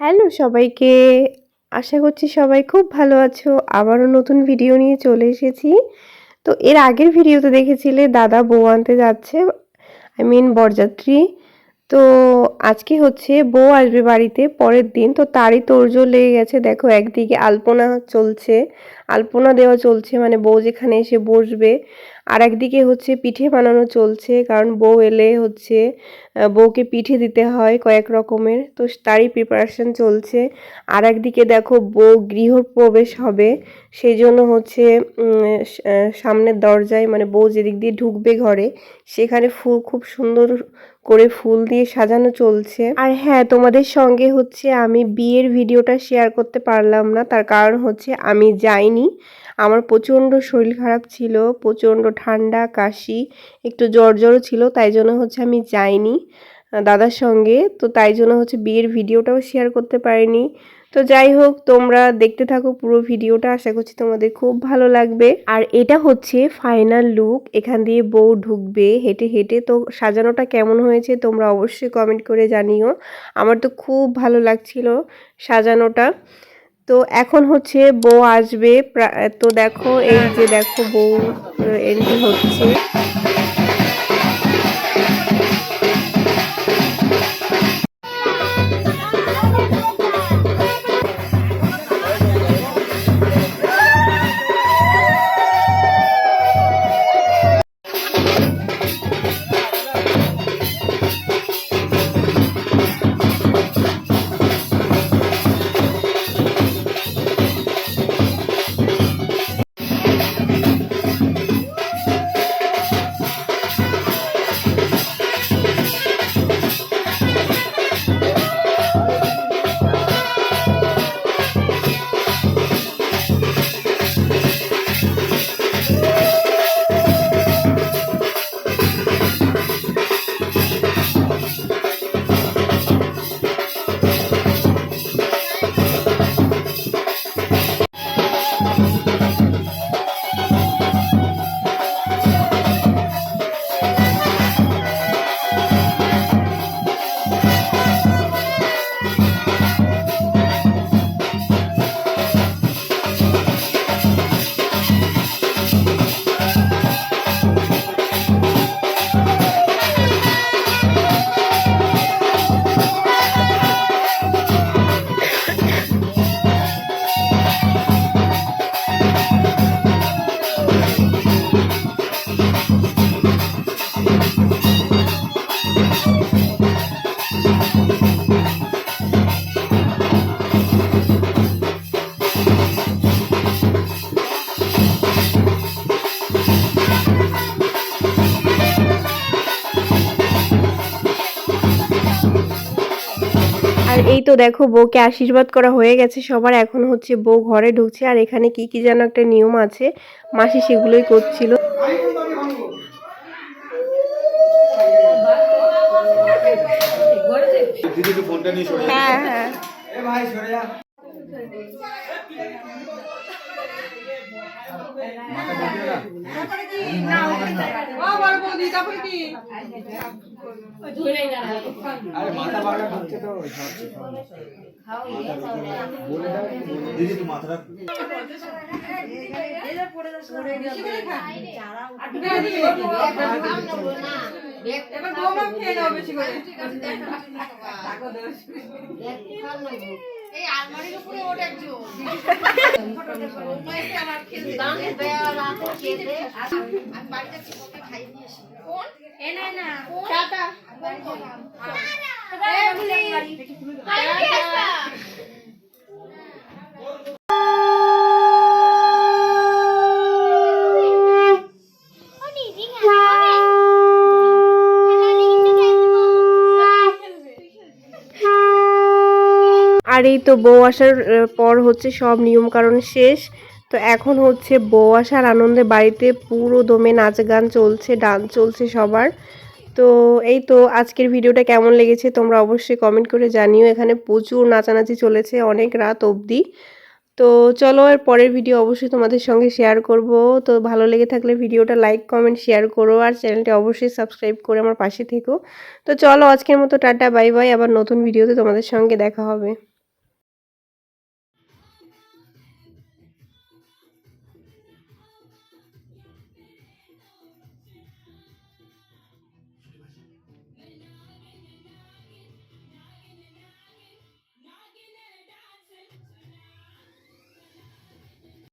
Hello সবাইকে। আশা করছি সবাই খুব ভালো আছো। আবারও নতুন ভিডিও নিয়ে চলে এসেছি। তো এর আগের ভিডিওতে দেখেছিলে দাদা বউ আনতে যাচ্ছে আই মিন বরযাত্রী। তো আজকে হচ্ছে বউ আসবে বাড়িতে, পরের দিন। তো তারই তোড়জোড় লেগে গেছে। দেখো, একদিকে আলপনা চলছে, আলপনা দেওয়া চলছে মানে বউ যেখানে এসে বসবে। আর একদিকে হচ্ছে পিঠে বানানো চলছে, কারণ বউ এলে হচ্ছে বউকে পিঠে দিতে হয় কয়েক রকমের। তো তারই প্রিপারেশন চলছে। আর একদিকে দেখো, বউ গৃহপ্রবেশ হবে। সেই জন্য হচ্ছে সামনের দরজায় মানে বউ যেদিক দিয়ে ঢুকবে ঘরে, সেখানে ফুল, খুব সুন্দর করে ফুল দিয়ে সাজানো চলছে। আর হ্যাঁ তোমাদের সঙ্গে হচ্ছে আমি বিয়ের ভিডিওটা শেয়ার করতে পারলাম না। তার কারণ হচ্ছে আমি যাইনি। আমার প্রচণ্ড শরীর খারাপ ছিল, প্রচণ্ড ঠান্ডা, কাশি, একটু জ্বর জ্বরও ছিল, তাই জন্য হচ্ছে আমি যাইনি। দাদার সঙ্গে। তো তাই জন্য হচ্ছে বিয়ের ভিডিওটাও শেয়ার করতে পারিনি। তো যাই হোক, তোমরা দেখতে থাকো পুরো ভিডিওটা। আশা করছি তোমাদের খুব ভালো লাগবে। আর এটা হচ্ছে ফাইনাল লুক এখান দিয়ে বউ ঢুকবে হেঁটে হেঁটে। তো সাজানোটা কেমন হয়েছে তোমরা অবশ্যই কমেন্ট করে জানিও। আমার তো খুব ভালো লাগছিল সাজানোটা। তো এখন হচ্ছে বউ আসবে। তো দেখো, এই যে দেখো বউ এন্ট্রি হচ্ছে। আর এই তো দেখো বউকে আশীর্বাদ করা হয়ে গেছে সবার এখন হচ্ছে বউ ঘরে ঢুকছে আর এখানে কি কি যেন একটা নিয়ম আছে মাসি সেগুলোই করছিল। হ্যাঁ হ্যাঁ। দিদি তো মাথাটা এবার বৌমা খেয়ে নাও বেশি করে। এই আলমারির উপরে ওর একজন আমি বাড়ি যাচ্ছি নিয়ে আসি। কোন এ না। না টাটা। আর এই তো বউ আসার পর হচ্ছে সব নিয়ম কারণ শেষ। তো এখন হচ্ছে বউ আসার আনন্দে বাড়িতে পুরো দমে নাচ গান চলছে, ডান্স চলছে সবার। তো এই তো আজকের ভিডিওটা কেমন লেগেছে তোমরা অবশ্যই কমেন্ট করে জানিও। এখানে প্রচুর নাচানাচি চলেছে অনেক রাত অবধি। তো চলো এর পরের ভিডিও অবশ্যই তোমাদের সঙ্গে শেয়ার করব। তো ভালো লেগে থাকলে ভিডিওটা লাইক কমেন্ট শেয়ার করো আর চ্যানেলটা অবশ্যই সাবস্ক্রাইব করে আমার পাশে থেকো। তো চলো আজকের মতো টাটা বাই বাই আবার নতুন ভিডিওতে তোমাদের সঙ্গে দেখা হবে।